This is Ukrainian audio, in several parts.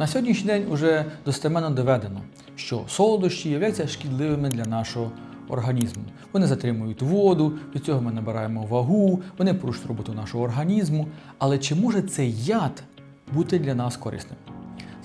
На сьогоднішній день вже достеменно доведено, що солодощі являються шкідливими для нашого організму. Вони затримують воду, від цього ми набираємо вагу, вони порушують роботу нашого організму. Але чи може цей яд бути для нас корисним?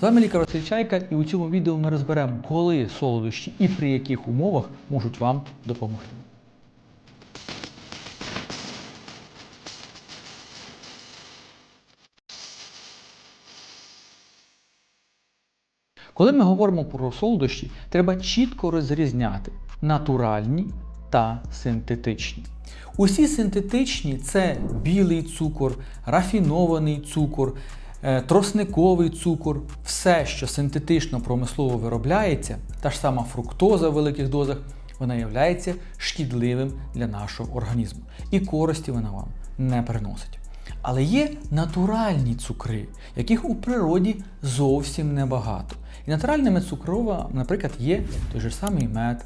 З вами лікар Василь Чайка, і у цьому відео ми розберемо, коли солодощі і при яких умовах можуть вам допомогти. Коли ми говоримо про солодощі, треба чітко розрізняти натуральні та синтетичні. Усі синтетичні це білий цукор, рафінований цукор, е, тросниковий цукор, все, що синтетично промислово виробляється, та ж сама фруктоза в великих дозах, вона є шкідливим для нашого організму. І користі вона вам не приносить. Але є натуральні цукри, яких у природі зовсім небагато. І натуральними цукрова, наприклад, є той же самий мед,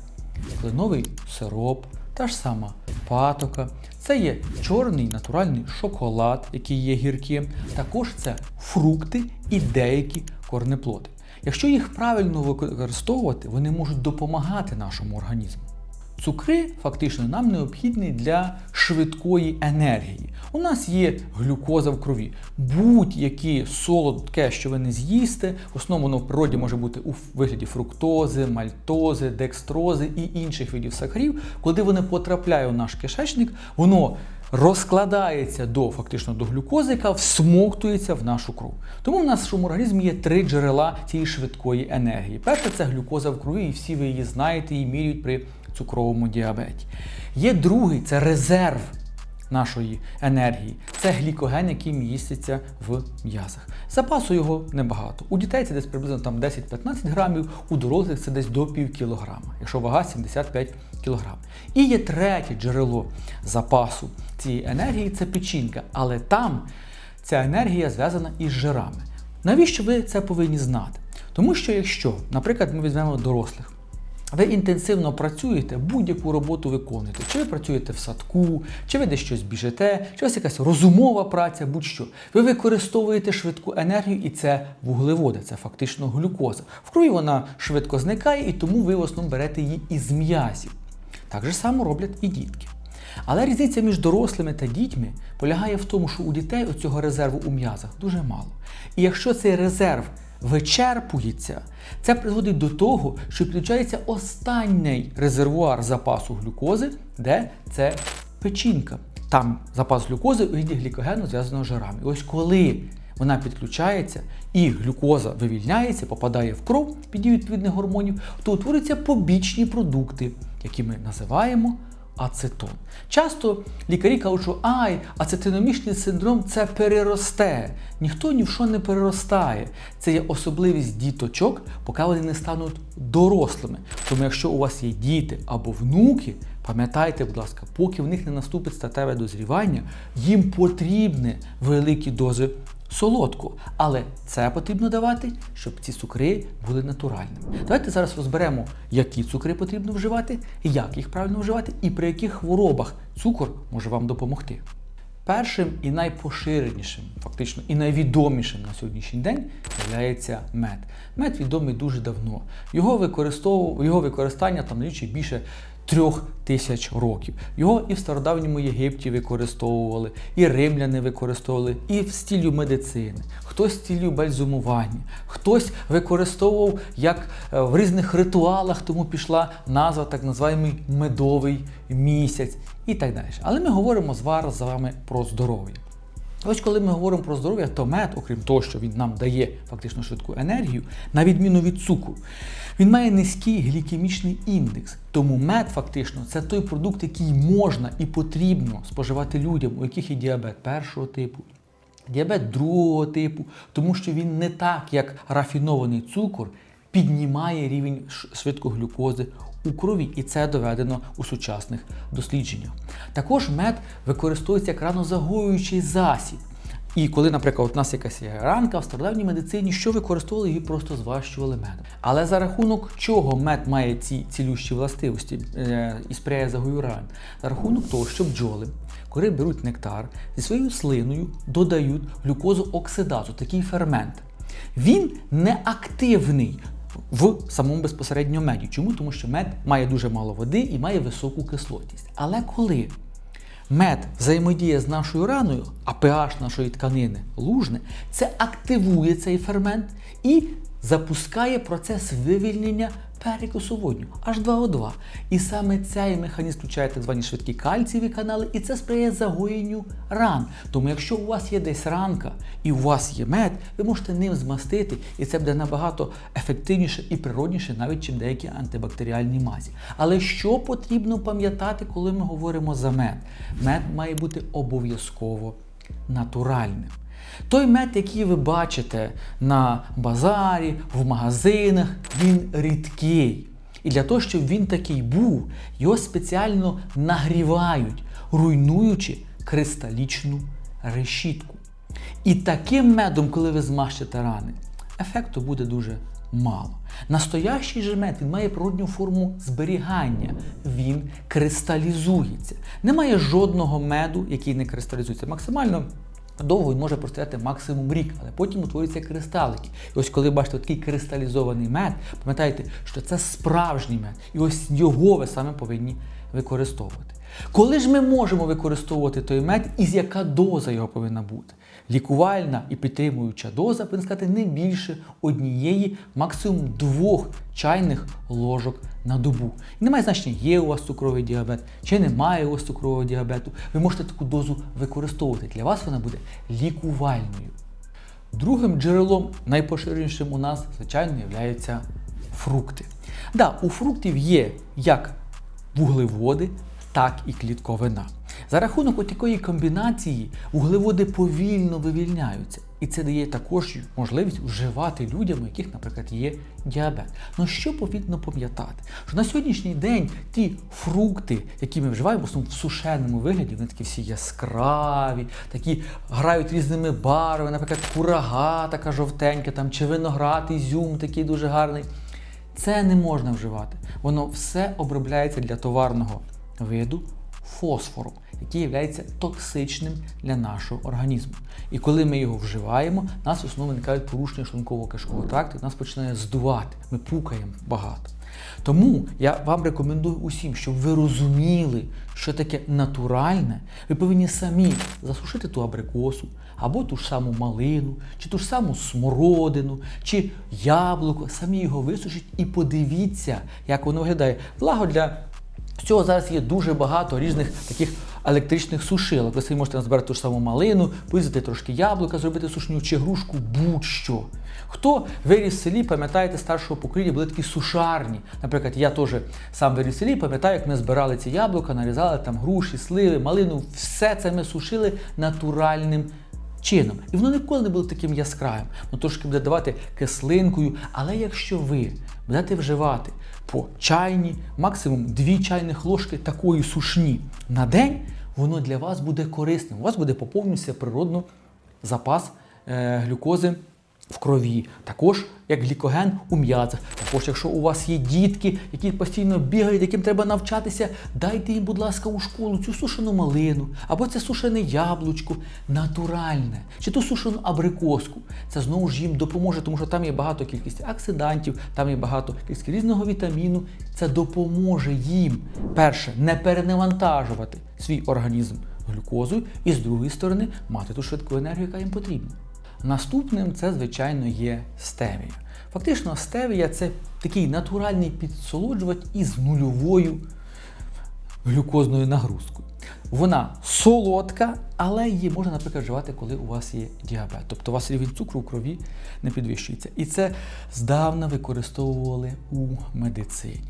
кленовий сироп, та ж сама патока. Це є чорний натуральний шоколад, який є гірким. Також це фрукти і деякі корнеплоди. Якщо їх правильно використовувати, вони можуть допомагати нашому організму. Цукри фактично нам необхідні для швидкої енергії. У нас є глюкоза в крові. Будь-яке солодке, що ви не з'їсте, в основному в природі може бути у вигляді фруктози, мальтози, декстрози і інших видів сахарів. Коли вони потрапляють у наш кишечник, воно розкладається до фактично до глюкози, яка всмоктується в нашу кров. Тому в нашому організмі є три джерела цієї швидкої енергії. Перше це глюкоза в крові, і всі ви її знаєте і міряють при цукровому діабеті. Є другий це резерв нашої енергії. Це глікоген, який міститься в м'язах. Запасу його небагато. У дітей це десь приблизно там 10-15 грамів, у дорослих це десь до пів кілограма, якщо вага 75 кілограм. І є третє джерело запасу цієї енергії це печінка, але там ця енергія зв'язана із жирами. Навіщо ви це повинні знати? Тому що якщо, наприклад, ми візьмемо дорослих. Ви інтенсивно працюєте, будь-яку роботу виконуєте. Чи ви працюєте в садку, чи ви десь щось біжите, чи у вас якась розумова праця, будь-що. Ви використовуєте швидку енергію, і це вуглеводи, це фактично глюкоза. В крові вона швидко зникає, і тому ви в основному берете її із м'язів. Так же само роблять і дітки. Але різниця між дорослими та дітьми полягає в тому, що у дітей цього резерву у м'язах дуже мало. І якщо цей резерв вичерпується, це призводить до того, що підключається останній резервуар запасу глюкози, де це печінка. Там запас глюкози у віді глікогену зв'язаного з жирами. І ось коли вона підключається і глюкоза вивільняється, попадає в кров під дією відповідних гормонів, то утворюються побічні продукти, які ми називаємо ацетон. Часто лікарі кажуть, що ай, ацетиномічний синдром це переросте. Ніхто ні в що не переростає. Це є особливість діточок, поки вони не стануть дорослими. Тому якщо у вас є діти або внуки, пам'ятайте, будь ласка, поки в них не наступить статеве дозрівання, їм потрібні великі дози солодку. Але це потрібно давати, щоб ці цукри були натуральними. Давайте зараз розберемо, які цукри потрібно вживати, як їх правильно вживати і при яких хворобах цукор може вам допомогти. Першим і найпоширенішим, фактично і найвідомішим на сьогоднішній день є мед. Мед відомий дуже давно. Його його використання там налічує більше трьох тисяч років. Його і в стародавньому Єгипті використовували, і римляни використовували, і в стілю медицини, хтось в стілю бальзумування, хтось використовував як е, в різних ритуалах, тому пішла назва так називаємий медовий місяць і так далі. Але ми говоримо з вами про здоров'я. Ось коли ми говоримо про здоров'я, то мед, окрім того, що він нам дає фактично швидку енергію, на відміну від цукру, він має низький глікемічний індекс. Тому мед фактично це той продукт, який можна і потрібно споживати людям, у яких є діабет першого типу. Діабет другого типу, тому що він не так, як рафінований цукор, піднімає рівень швидкоглюкози у крові, і це доведено у сучасних дослідженнях. Також мед використовується як ранозагоюючий засіб. І коли, наприклад, у нас якась ранка в стародавній медицині, що використовували, її просто зващували медом. Але за рахунок чого мед має ці цілющі властивості е, і сприяє загою ран? За рахунок того, що бджоли, коли беруть нектар, зі своєю слиною додають глюкозу оксидазу, такий фермент. Він не активний в самому безпосередньо меді. Чому? Тому що мед має дуже мало води і має високу кислотність. Але коли мед взаємодіє з нашою раною, а pH нашої тканини лужне, це активує цей фермент і запускає процес вивільнення перекису водню H2O2. І саме цей механізм включає так звані швидкі кальцієві канали, і це сприяє загоєнню ран. Тому якщо у вас є десь ранка і у вас є мед, ви можете ним змастити, і це буде набагато ефективніше і природніше, навіть чим деякі антибактеріальні мазі. Але що потрібно пам'ятати, коли ми говоримо за мед? Мед має бути обов'язково натуральним. Той мед, який ви бачите на базарі, в магазинах, він рідкий. І для того, щоб він такий був, його спеціально нагрівають, руйнуючи кристалічну решітку. І таким медом, коли ви змащите рани, ефекту буде дуже мало. Настоящий же мед він має природню форму зберігання, він кристалізується. Немає жодного меду, який не кристалізується. Максимально довго він може простояти максимум рік, але потім утворюються кристалики. І ось коли бачите такий кристалізований мед, пам'ятайте, що це справжній мед. І ось його ви саме повинні використовувати. Коли ж ми можемо використовувати той мед і з яка доза його повинна бути? Лікувальна і підтримуюча доза повинна сказати не більше однієї, максимум двох чайних ложок на добу. І немає значення, є у вас цукровий діабет чи немає у вас цукрового діабету. Ви можете таку дозу використовувати. Для вас вона буде лікувальною. Другим джерелом, найпоширенішим у нас, звичайно, є фрукти. Да, у фруктів є як вуглеводи, так і клітковина. За рахунок от такої комбінації вуглеводи повільно вивільняються. І це дає також можливість вживати людям, у яких, наприклад, є діабет. Ну що потрібно пам'ятати? Що на сьогоднішній день ті фрукти, які ми вживаємо, в сушеному вигляді, вони такі всі яскраві, такі грають різними барвами, наприклад, курага така жовтенька, там, чи виноград, ізюм такий дуже гарний. Це не можна вживати. Воно все обробляється для товарного виду фосфором, який є токсичним для нашого організму. І коли ми його вживаємо, нас в основному виникають порушення шлунково кишкового тракту, нас починає здувати, ми пукаємо багато. Тому я вам рекомендую усім, щоб ви розуміли, що таке натуральне, ви повинні самі засушити ту абрикосу, або ту ж саму малину, чи ту ж саму смородину, чи яблуко, самі його висушіть і подивіться, як воно виглядає. Благо для цього зараз є дуже багато різних таких електричних сушилок. Ви собі можете назбирати ту ж саму малину, порізати трошки яблука, зробити сушню чи грушку, будь-що. Хто виріс в селі, пам'ятаєте, старшого покоління були такі сушарні. Наприклад, я теж сам виріс в селі, пам'ятаю, як ми збирали ці яблука, нарізали там груші, сливи, малину, все це ми сушили натуральним чином. І воно ніколи не було таким яскравим. Воно трошки буде давати кислинкою. Але якщо ви будете вживати по чайні, максимум 2 чайних ложки такої сушні на день, воно для вас буде корисним. У вас буде поповнюватися природно запас е, глюкози в крові, також як глікоген у м'язах. Також, якщо у вас є дітки, які постійно бігають, яким треба навчатися, дайте їм, будь ласка, у школу цю сушену малину, або це сушене яблучко, натуральне, чи ту сушену абрикоску. Це знову ж їм допоможе, тому що там є багато кількості оксидантів, там є багато кількості різного вітаміну. Це допоможе їм, перше, не перенавантажувати свій організм глюкозою, і з другої сторони мати ту швидку енергію, яка їм потрібна. Наступним це, звичайно, є стевія. Фактично, стевія це такий натуральний підсолоджувач із нульовою глюкозною нагрузкою. Вона солодка, але її можна, наприклад, вживати, коли у вас є діабет. Тобто у вас рівень цукру в крові не підвищується. І це здавна використовували у медицині.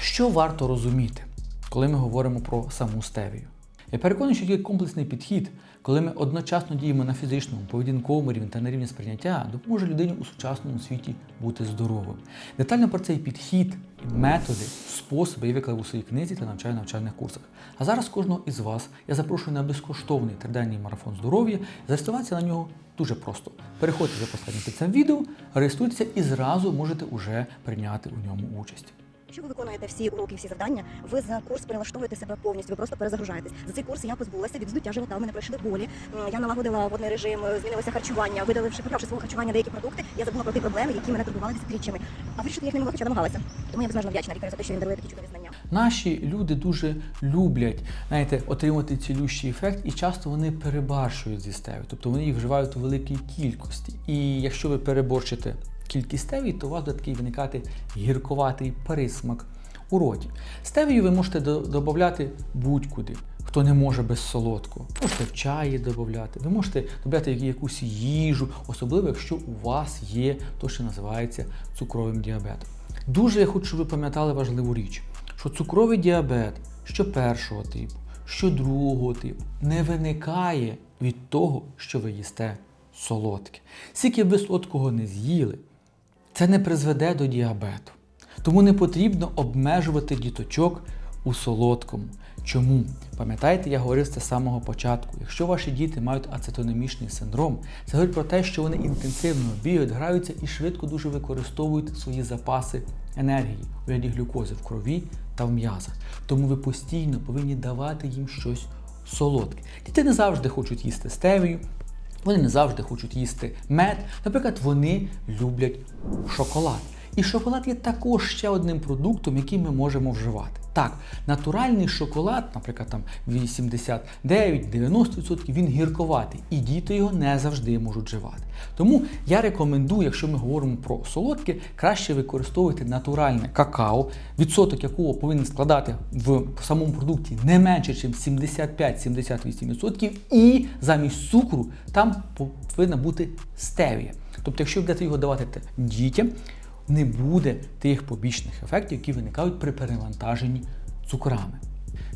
Що варто розуміти, коли ми говоримо про саму стевію? Я переконаний, що є комплексний підхід, коли ми одночасно діємо на фізичному, поведінковому рівні та на рівні сприйняття, допоможе людині у сучасному світі бути здоровим. Детально про цей підхід, методи, способи я виклав у своїй книзі та навчально-навчальних курсах. А зараз кожного із вас я запрошую на безкоштовний триденний марафон здоров'я. Зареєструватися на нього дуже просто. Переходьте за посиланням під цим відео, реєструйтеся і зразу можете уже прийняти у ньому участь. Якщо ви виконуєте всі уроки, всі завдання, ви за курс перелаштовуєте себе повністю, ви просто перезагружаєтесь. За цей курс я позбулася від здуття живота, в мене пройшли болі. Я налагодила водний режим, е, змінилося харчування, видаливши, почавши свого харчування деякі продукти, я забула про ті проблеми, які мене турбували десятиріччями. А вирішити їх не могла, хоча намагалася. Тому я безмежно вдячна лікарю за те, що він дарує такі чудові знання. Наші люди дуже люблять знаєте, отримати цілющий ефект, і часто вони перебарщують зі стеві, тобто вони їх вживають у великій кількості. І якщо ви переборчите кількість стеві, то у вас буде такий виникати гірковатий присмак у роті. Стевію ви можете додати будь-куди. Хто не може без солодкого, можете в чаї додати, ви можете додати якусь їжу, особливо якщо у вас є те, що називається цукровим діабетом. Дуже я хочу, щоб ви пам'ятали важливу річ, що цукровий діабет, що першого типу, що другого типу, не виникає від того, що ви їсте солодке. Скільки ви солодкого не з'їли, це не призведе до діабету. Тому не потрібно обмежувати діточок у солодкому. Чому? Пам'ятаєте, я говорив це з самого початку. Якщо ваші діти мають ацетономічний синдром, це говорить про те, що вони інтенсивно бігають, граються і швидко дуже використовують свої запаси енергії у вигляді глюкози в крові та в м'язах. Тому ви постійно повинні давати їм щось солодке. Діти не завжди хочуть їсти стевію, вони не завжди хочуть їсти мед. Наприклад, вони люблять шоколад. І шоколад є також ще одним продуктом, який ми можемо вживати. Так, натуральний шоколад, наприклад, там 89-90%, він гірковатий, і діти його не завжди можуть вживати. Тому я рекомендую, якщо ми говоримо про солодке, краще використовувати натуральне какао, відсоток якого повинен складати в самому продукті не менше, ніж 75-78%, і замість цукру там повинна бути стевія. Тобто, якщо будете його давати дітям, не буде тих побічних ефектів, які виникають при перевантаженні цукрами.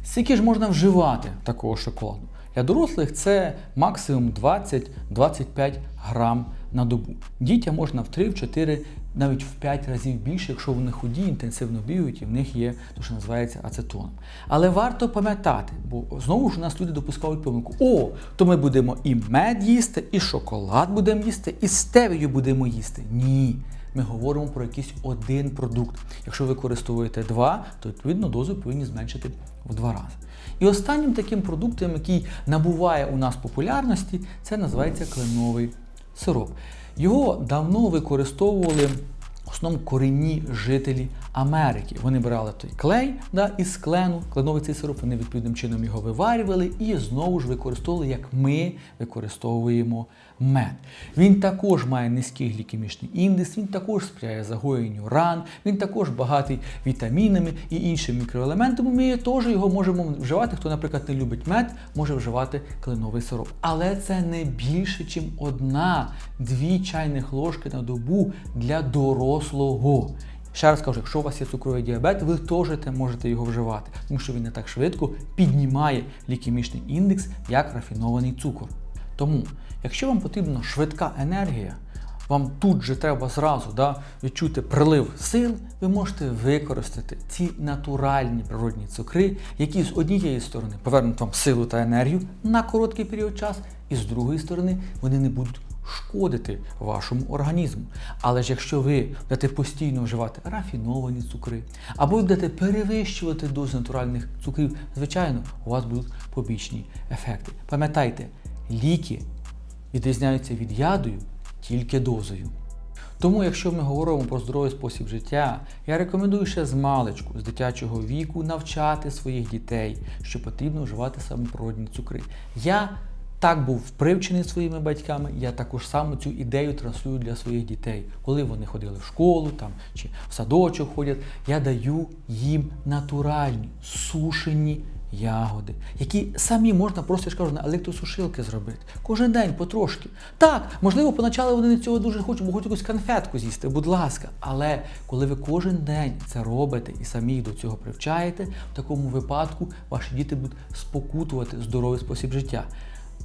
Скільки ж можна вживати такого шоколаду? Для дорослих це максимум 20-25 грам на добу. Дітям можна в 3, в 4, навіть в 5 разів більше, якщо вони худі, інтенсивно бігають і в них є те, що називається ацетоном. Але варто пам'ятати, бо знову ж у нас люди допускають помилку: о, то ми будемо і мед їсти, і шоколад будемо їсти, і стевію будемо їсти. Ні. Ми говоримо про якийсь один продукт. Якщо ви використовуєте два, то відповідно дозу повинні зменшити в два рази. І останнім таким продуктом, який набуває у нас популярності, це називається кленовий сироп. Його давно використовували в основному корінні жителі Америки. Вони брали той клей да, із клену, кленовий цей сироп, вони відповідним чином його виварювали і знову ж використовували, як ми використовуємо мед. Він також має низький глікемічний індекс, він також сприяє загоєнню ран, він також багатий вітамінами і іншими мікроелементами. Ми теж його можемо вживати. Хто, наприклад, не любить мед, може вживати кленовий сироп. Але це не більше, ніж одна-дві чайних ложки на добу для дорослого. Ще раз кажу, якщо у вас є цукровий діабет, ви теж можете його вживати, тому що він не так швидко піднімає глікемічний індекс, як рафінований цукор. Тому, якщо вам потрібна швидка енергія, вам тут же треба зразу да, відчути прилив сил, ви можете використати ці натуральні природні цукри, які з однієї сторони повернуть вам силу та енергію на короткий період часу, і з другої сторони вони не будуть шкодити вашому організму. Але ж якщо ви будете постійно вживати рафіновані цукри, або будете перевищувати дозу натуральних цукрів, звичайно, у вас будуть побічні ефекти. Пам'ятайте, ліки відрізняються від ядою тільки дозою. Тому, якщо ми говоримо про здоровий спосіб життя, я рекомендую ще з маличку, з дитячого віку, навчати своїх дітей, що потрібно вживати саме цукри. Я так був привчений своїми батьками, я також саме цю ідею транслюю для своїх дітей. Коли вони ходили в школу там, чи в садочок ходять, я даю їм натуральні, сушені ягоди, які самі можна просто я ж кажу, на електросушилки зробити. Кожен день потрошки. Так, можливо, поначалу вони цього дуже хочуть, бо хочуть якусь конфетку з'їсти, будь ласка. Але коли ви кожен день це робите і самі їх до цього привчаєте, в такому випадку ваші діти будуть спокутувати здоровий спосіб життя.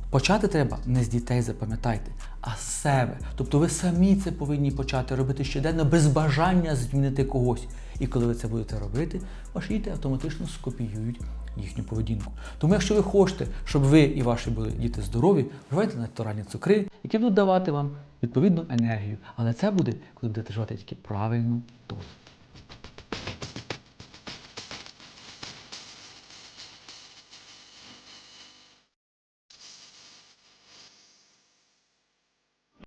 Почати треба не з дітей, запам'ятайте, а з себе. Тобто ви самі це повинні почати робити щоденно без бажання змінити когось. І коли ви це будете робити, ваші діти автоматично скопіюють їхню поведінку. Тому, якщо ви хочете, щоб ви і ваші були діти здорові, вживайте натуральні цукри, які будуть давати вам відповідну енергію. Але це буде, коли будете вживати тільки правильну дозу.